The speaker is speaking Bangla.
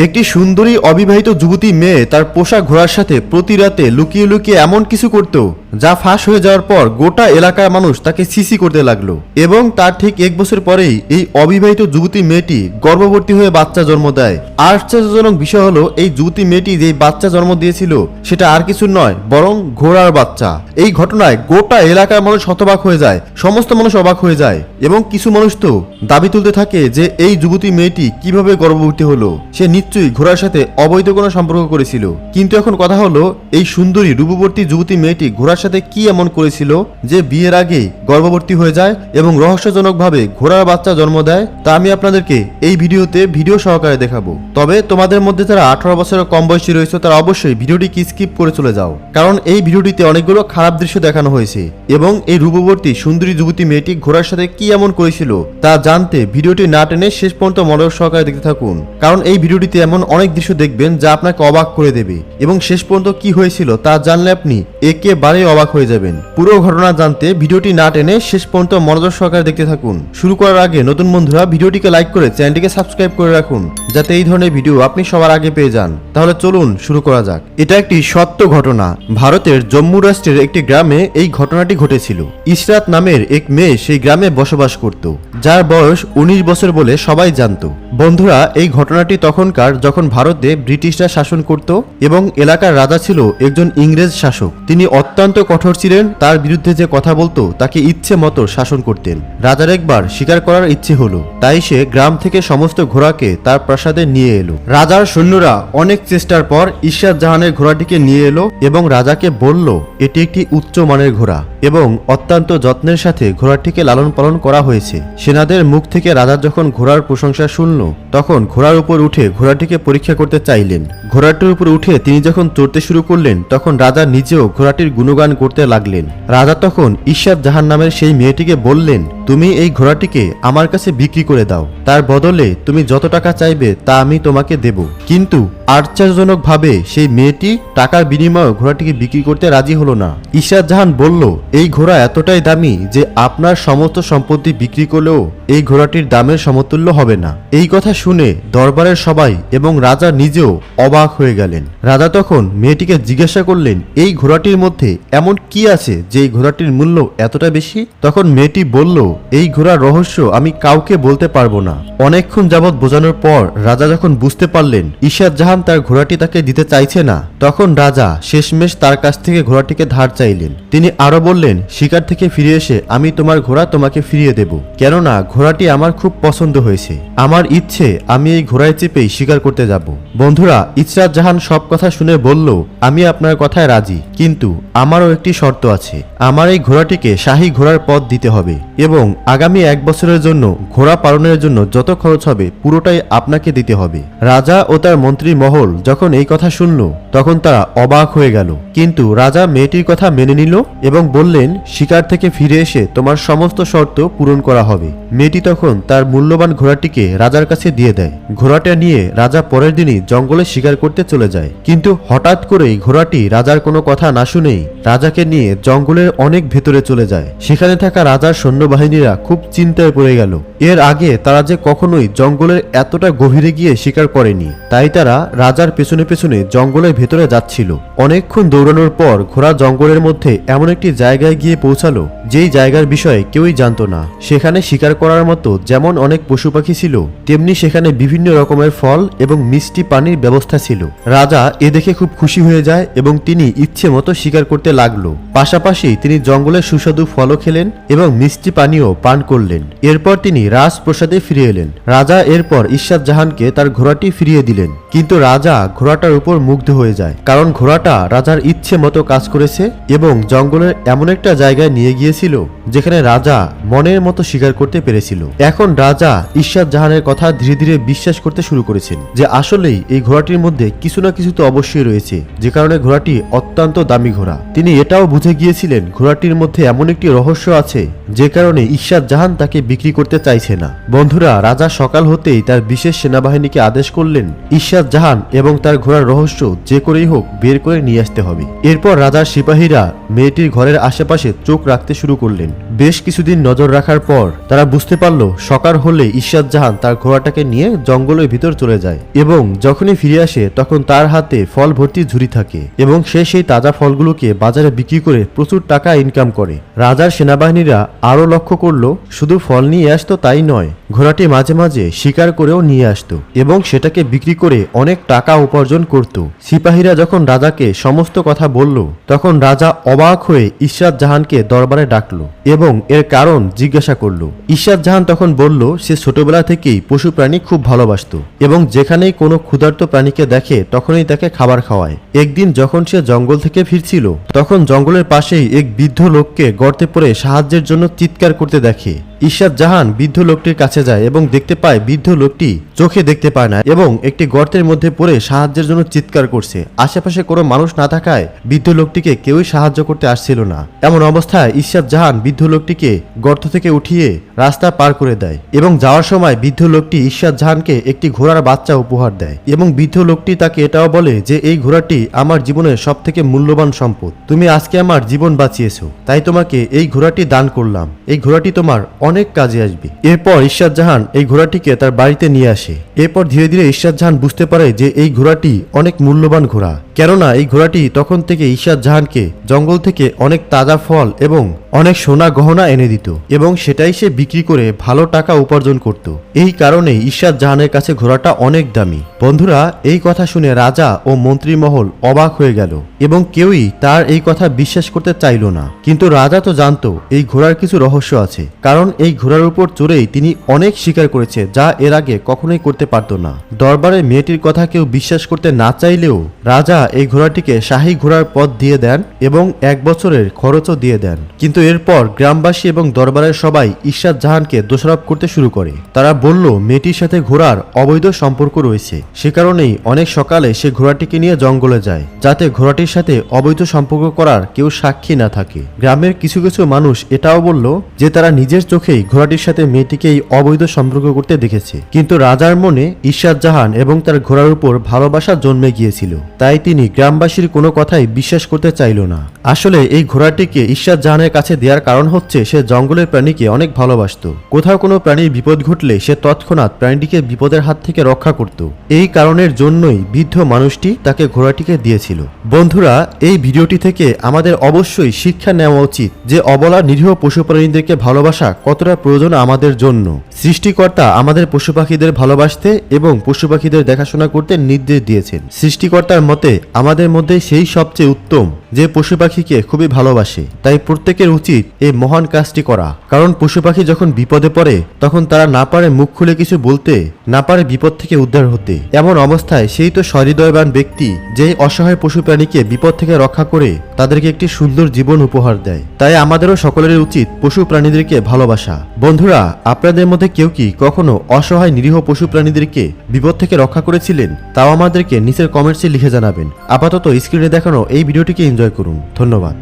একটি সুন্দরী অবিবাহিত যুবতী মেয়ে তার পোষা ঘোড়ার সাথে প্রতি রাতে লুকিয়ে লুকিয়ে এমন কিছু করত। যা ফাঁস হয়ে যাওয়ার পর গোটা এলাকার মানুষ তাকে সিসি করতে লাগল। এবং তার ঠিক এক বছর পরেই এই অবিবাহিত যুবতী মেয়েটি গর্ভবতী হয়ে বাচ্চা জন্ম দেয়। আশ্চর্যজনক বিষয় হলো, এই যুবতী মেয়েটি যে বাচ্চা জন্ম দিয়েছিল, সেটা আর কিছু নয়, বরং ঘোড়ার বাচ্চা। এই ঘটনায় গোটা এলাকার মানুষ হতবাক হয়ে যায়, সমস্ত মানুষ অবাক হয়ে যায়, এবং কিছু মানুষ তো দাবি তুলতে থাকে যে এই যুবতী মেয়েটি কীভাবে গর্ভবতী হলো। সে নিশ্চয়ই ঘোড়ার সাথে অবৈধ কোনো সম্পর্ক করেছিল। কিন্তু এখন কথা হলো, এই সুন্দরী, রূপবর্তী যুবতী মেয়েটি ঘোড়ার সাথে কি এমন করেছিল যে বিয়ের আগেই গর্ভবতী হয়ে যায় এবং রহস্যজনকভাবে ঘোড়ার বাচ্চা জন্ম দেয়, তা আমি আপনাদেরকে এই ভিডিওতে ভিডিও সহকারে দেখাবো। তবে তোমাদের মধ্যে যারা আঠারো বছরের কম বয়সী রয়েছে, তারা অবশ্যই ভিডিওটি স্কিপ করে চলে যাও। কারণ এই ভিডিওটিতে অনেকগুলো খারাপ দৃশ্য দেখানো হয়েছে এবং এই রূপবর্তী সুন্দরী যুবতী মেয়েটি ঘোড়ার সাথে কি এমন করেছিল, তা জানতে ভিডিওটি না টেনে শেষ পর্যন্ত মনোযোগ সহকারে দেখতে থাকুন। কারণ এই ভিডিওটিতে এমন অনেক দৃশ্য দেখবেন যা আপনাকে অবাক করে দেবে এবং শেষ পর্যন্ত কি হয়েছিল তা জানলে আপনি একেবারে অবাক হয়ে যাবেন। পুরো ঘটনা জানতে ভিডিওটি না টেনে শেষ পর্যন্ত মনোযোগ সহকারে দেখতে থাকুন। শুরু করার আগে নতুন বন্ধুরা ভিডিওটিকে লাইক করে চ্যানেলটিকে সাবস্ক্রাইব করে রাখুন, যাতে এই ধরনের ভিডিও আপনি সবার আগে পেয়ে যান। তাহলে চলুন শুরু করা যাক। এটা একটি সত্য ঘটনা। ভারতের জম্মু রাষ্ট্রের একটি গ্রামে এই ঘটনাটি ঘটেছিল। ইসরাত নামের এক মেয়ে সেই গ্রামে বসবাস করত, যার বয়স উনিশ বছর বলে সবাই জানত। বন্ধুরা, এই ঘটনাটি তখনকার যখন ভারতে ব্রিটিশরা শাসন করত এবং এলাকার রাজা ছিল একজন ইংরেজ শাসক। তিনি অত্যন্ত কঠোর ছিলেন, তার বিরুদ্ধে যে কথা বলতো, তাকে ইচ্ছে মতো শাসন করতেন। রাজার একবার শিকার করার ইচ্ছে হলো, তাই সে গ্রাম থেকে সমস্ত ঘোড়াকে তার প্রাসাদে নিয়ে এলো। রাজার সৈন্যরা অনেক চেষ্টার পর ঈশ্বর জাহানের ঘোড়াটিকে নিয়ে এলো এবং রাজাকে বলল, এটি একটি উচ্চ মানের ঘোড়া এবং অত্যন্ত যত্নের সাথে ঘোড়াটিকে লালন পালন করা হয়েছে। সেনাদের মুখ থেকে রাজা যখন ঘোড়ার প্রশংসা শুনল, তখন ঘোড়ার উপর উঠে ঘোড়াটিকে পরীক্ষা করতে চাইলেন। ঘোড়াটির উপর উঠে তিনি যখন চড়তে শুরু করলেন, তখন রাজা নিজেও ঘোড়াটির গুণগান করতে লাগলেন। রাজা তখন ঈশ্বর জাহান নামের সেই মেয়েটিকে বললেন, তুমি এই ঘোড়াটিকে আমার কাছে বিক্রি করে দাও। তার বদলে তুমি যত টাকা চাইবে তা আমি তোমাকে দেব। কিন্তু আশ্চর্যজনকভাবে সেই মেয়েটি টাকার বিনিময়ে ঘোড়াটিকে বিক্রি করতে রাজি হলো না। ঈশ্বর জাহান বলল, এই ঘোড়া এতটাই দামি যে আপনার সমস্ত সম্পত্তি বিক্রি করলেও এই ঘোড়াটির দামের সমতুল্য হবে না। এই কথা শুনে দরবারের সবাই এবং রাজা নিজেও অবাক হয়ে গেলেন। রাজা তখন মেয়েটিকে জিজ্ঞাসা করলেন, এই ঘোড়াটির মধ্যে এমন কি আছে যে এই ঘোড়াটির মূল্য এতটা বেশি? তখন মেয়েটি বলল, এই ঘোড়ার রহস্য আমি কাউকে বলতে পারব না। অনেকক্ষণ যাবৎ বোঝানোর পর রাজা যখন বুঝতে পারলেন ঈশাদ জাহান তার ঘোড়াটি তাকে দিতে চাইছে না, তখন রাজা শেষমেশ তার কাছ থেকে ঘোড়াটিকে ধার চাইলেন। তিনি আরও বললেন, শিকার থেকে ফিরে এসে আমি তোমার ঘোড়া তোমাকে ফিরিয়ে দেব। কেননা ঘোড়াটি আমার খুব পছন্দ হয়েছে। আমার ইচ্ছে, আমি এই ঘোড়ায় চেপেই শিকার করতে যাব। বন্ধুরা, ইসরাত জাহান সব কথা শুনে বলল, আমি আপনার কথায় রাজি। কিন্তু আমারও একটি শর্ত আছে। আমার এই ঘোড়াটিকে শাহী ঘোড়ার পথ দিতে হবে এবং আগামী এক বছরের জন্য ঘোড়া পালনের জন্য যত খরচ হবে পুরোটাই আপনাকে দিতে হবে। রাজা ও তার মন্ত্রী মহল যখন এই কথা শুনল, তখন তারা অবাক হয়ে গেল। কিন্তু রাজা মেয়েটির কথা মেনে নিল এবং বললেন, শিকার থেকে ফিরে এসে তোমার সমস্ত শর্ত পূরণ করা হবে। মেয়েটি তখন তার মূল্যবান ঘোড়াটিকে রাজার কাছে দিয়ে দেয়। ঘোড়াটা নিয়ে রাজা পরের দিনই জঙ্গলে শিকার করতে চলে যায়। কিন্তু হঠাৎ করেই ঘোড়াটি রাজার কোনো কথা না শুনেই রাজাকে নিয়ে জঙ্গলের অনেক ভেতরে চলে যায়। সেখানে থাকা রাজার সৈন্যবাহিনীরা খুব চিন্তায় পড়ে গেল। এর আগে তারা যে কখনোই জঙ্গলের এতটা গভীরে গিয়ে শিকার করেনি, তাই তারা রাজার পেছনে পেছনে জঙ্গলের ভেতরে যাচ্ছিল। অনেকক্ষণ দৌড়ানোর পর ঘোড়া জঙ্গলের মধ্যে এমন একটি জায়গায় গিয়ে পৌঁছালো, যেই জায়গার বিষয়ে কেউই জানতো না। সেখানে শিকার করার মতো যেমন অনেক পশু পাখি ছিল, তেমনি সেখানে বিভিন্ন রকমের ফল এবং মিষ্টি পানির ব্যবস্থা ছিল। রাজা এ দেখে খুব খুশি হয়ে যায় এবং তিনি ইচ্ছে মতো শিকার করতে লাগল। পাশাপাশি তিনি জঙ্গলের সুস্বাদু ফলও খেলেন এবং মিষ্টি পানীয় পান করলেন। এরপর তিনি রাজপ্রসাদে ফিরে এলেন। রাজা এরপর ঈশ্বর জাহানকে তার ঘোড়াটি ফিরিয়ে দিলেন। কিন্তু রাজা ঘোড়াটার উপর মুগ্ধ হয়ে যায়, কারণ ঘোড়াটা রাজার ইচ্ছে মতো কাজ করেছে এবং জঙ্গলের এমন একটা জায়গায় নিয়ে গিয়েছিল, যেখানে রাজা মনের মতো শিকার করতে পেরেছিল। এখন রাজা ঈশ্বর জাহানের কথা ধীরে ধীরে বিশ্বাস করতে শুরু করেছেন যে আসলেই এই ঘোড়াটির মধ্যে কিছু না কিছু তো অবশ্যই রয়েছে, যে কারণে ঘোড়াটি অত্যন্ত দামি ঘোড়া। তিনি এটাও বুঝে গিয়েছিলেন ঘোড়াটির মধ্যে এমন একটি রহস্য আছে, যে কারণে ঈশ্বর জাহান তাকে বিক্রি করতে চাইছে না। বন্ধুরা, রাজা সকাল হতেই তার বিশেষ সেনাবাহিনীকে আদেশ করলেন, ঈশ্বর জাহান এবং তার ঘোড়ার রহস্য যে করেই হোক বের করে নিয়ে আসতে হবে। এরপর রাজার সিপাহীরা মেয়েটির ঘরের আশেপাশে চোখ রাখতে শুরু করলেন। বেশ কিছুদিন নজর রাখার পর তারা বুঝতে পারল সকাল হলে ঈশ্বর জাহান তার ঘোড়াটাকে নিয়ে জঙ্গলের ভিতর চলে যায় এবং যখনই ফিরে আসে তখন তার হাতে ফল ভর্তি ঝুড়ি থাকে এবং সে সেই তাজা ফলগুলোকে বাজারে বিক্রি করে প্রচুর টাকা ইনকাম করে। রাজার সেনাবাহিনীরা আরও লক্ষ্য করল, শুধু ফল নিয়ে আসতো তাই নয়, ঘোড়াটি মাঝে মাঝে শিকার করেও নিয়ে আসতো এবং সেটাকে বিক্রি করে অনেক টাকা উপার্জন করত। সিপাহীরা যখন রাজাকে সমস্ত কথা বলল, তখন রাজা অবাক হয়ে ঈশ্বর জাহানকে দরবারে ডাকলো এবং এর কারণ জিজ্ঞাসা করল। ঈশ্বর জাহান তখন বলল, সে ছোটবেলা থেকেই পশু প্রাণী খুব ভালোবাসত এবং যেখানেই কোনো ক্ষুধার্ত প্রাণীকে দেখে তখনই তাকে খাবার খাওয়ায়। একদিন যখন সে জঙ্গল থেকে ফিরছিল, তখন জঙ্গলের পাশেই এক বৃদ্ধ লোককে গর্তে পড়ে সাহায্যের জন্য চিৎকার করতে দেখে। ঈশ্বর জাহান বৃদ্ধ লোকটির কাছে যায় এবং দেখতে পায় বৃদ্ধ লোকটি চোখে দেখতে পায় না এবং একটি গর্তের মধ্যে পড়ে সাহায্যের জন্য চিৎকার করছে। আশেপাশে কোনো মানুষ না থাকায় বৃদ্ধ লোকটিকে কেউই সাহায্য করতে আসছিল না। এমন অবস্থায় ঈশ্বর জাহান বৃদ্ধ লোকটিকে গর্ত থেকে উঠিয়ে রাস্তা পার করে দেয় এবং যাওয়ার সময় বৃদ্ধ লোকটি ঈশ্বর জাহানকে একটি ঘোড়ার বাচ্চা উপহার দেয় এবং বৃদ্ধ লোকটি তাকে এটাও বলে যে, এই ঘোড়াটি আমার জীবনের সব থেকে মূল্যবান সম্পদ। তুমি আজকে আমার জীবন বাঁচিয়েছো। তাই তোমাকে এই ঘোড়াটি দান করলাম। এই ঘোড়াটি তোমার অনেক কাজে আসবে। এরপর ঈশ্বর জাহান এই ঘোড়াটিকে তার বাড়িতে নিয়ে আসে। এরপর ধীরে ধীরে ঈশ্বর জাহান বুঝতে পারে যে এই ঘোড়াটি অনেক মূল্যবান ঘোড়া। কেননা এই ঘোড়াটি তখন থেকে ঈশ্বর জাহানকে জঙ্গল থেকে অনেক তাজা ফল এবং অনেক সোনা গহনা এনে দিত এবং সেটাই সে বিক্রি করে ভালো টাকা উপার্জন করত। এই কারণে ঈশ্বর জাহানের কাছে ঘোড়াটা অনেক দামি। বন্ধুরা, এই কথা শুনে রাজা ও মন্ত্রীমহল অবাক হয়ে গেল এবং কেউই তার এই কথা বিশ্বাস করতে চাইল না। কিন্তু রাজা তো জানতো এই ঘোড়ার কিছু রহস্য আছে, কারণ এই ঘোড়ার উপর চড়েই তিনি অনেক স্বীকার করেছে যা এর আগে কখনোই করতে পারতো না। দরবারে মেয়েটির কথা কেউ বিশ্বাস করতে না চাইলেও রাজা এই ঘোড়াটিকে শাহী ঘোড়ার পথ দিয়ে দেন এবং এক বছরের খরচও দিয়ে দেন। কিন্তু এরপর গ্রামবাসী এবং দরবারের সবাই ঈশ্বর জাহানকে দোষারোপ করতে শুরু করে। তারা বলল, মেয়েটির সাথে ঘোড়ার অবৈধ সম্পর্ক রয়েছে। সে কারণেই অনেক সকালে সে ঘোড়াটিকে নিয়ে জঙ্গলে যায়, যাতে ঘোড়াটির সাথে অবৈধ সম্পর্ক করার কেউ সাক্ষী না থাকে। গ্রামের কিছু কিছু মানুষ এটাও বলল যে, তারা নিজের চোখেই ঘোড়াটির সাথে মেয়েটিকে এই অবৈধ সম্পর্ক করতে দেখেছে। কিন্তু রাজার মনে ঈশ্বর জাহান এবং তার ঘোড়ার উপর ভালোবাসা জন্মে গিয়েছিল। তাই তিনি গ্রামবাসীর কোনো কথাই বিশ্বাস করতে চাইল না। আসলে এই ঘোড়াটিকে ঈশ্বর জাহানের কাছে দেওয়ার কারণ হচ্ছে, সে জঙ্গলের প্রাণীকে অনেক ভালোবাসত। কোথাও কোনো প্রাণীর বিপদ ঘটলে সে তৎক্ষণাৎ প্রাণীটিকে বিপদের হাত থেকে রক্ষা করত। এই কারণের জন্যই বৃদ্ধ মানুষটি তাকে ঘোড়াটিকে দিয়েছিল। বন্ধুরা, এই ভিডিওটি থেকে আমাদের অবশ্যই শিক্ষা নেওয়া উচিত যে অবলা নিরীহ পশু প্রাণীদেরকে ভালোবাসা কতটা প্রয়োজন আমাদের জন্য। সৃষ্টিকর্তা আমাদের পশু পাখিদের ভালোবাসতে এবং পশু পাখিদের দেখাশোনা করতে নির্দেশ দিয়েছেন। সৃষ্টিকর্তার মতে, আমাদের মধ্যে সেই সবচেয়ে উত্তম যে পশু পাখিকে খুবই ভালোবাসে। তাই প্রত্যেকের উচিত এই মহান কাজটি করা। কারণ পশু পাখি যখন বিপদে পড়ে, তখন তারা না পারে মুখ খুলে কিছু বলতে, না পারে বিপদ থেকে উদ্ধার হতে। এমন অবস্থায় সেই তো সহৃদয়বান ব্যক্তি যে অসহায় পশু প্রাণীকে বিপদ থেকে রক্ষা করে তাদেরকে একটি সুন্দর জীবন উপহার দেয়। তাই আমাদেরও সকলের উচিত পশু প্রাণীদেরকে ভালোবাসা। বন্ধুরা, আপনাদের মধ্যে কেউ কি কখনো অসহায় নিরীহ পশু প্রাণীদেরকে বিপদ থেকে রক্ষা করেছিলেন? তাও আমাদেরকে নিচের কমেন্টসে লিখে জানাবেন। আপাতত স্ক্রিনে দেখানো এই ভিডিওটিকে এনজয় করুন। ধন্যবাদ।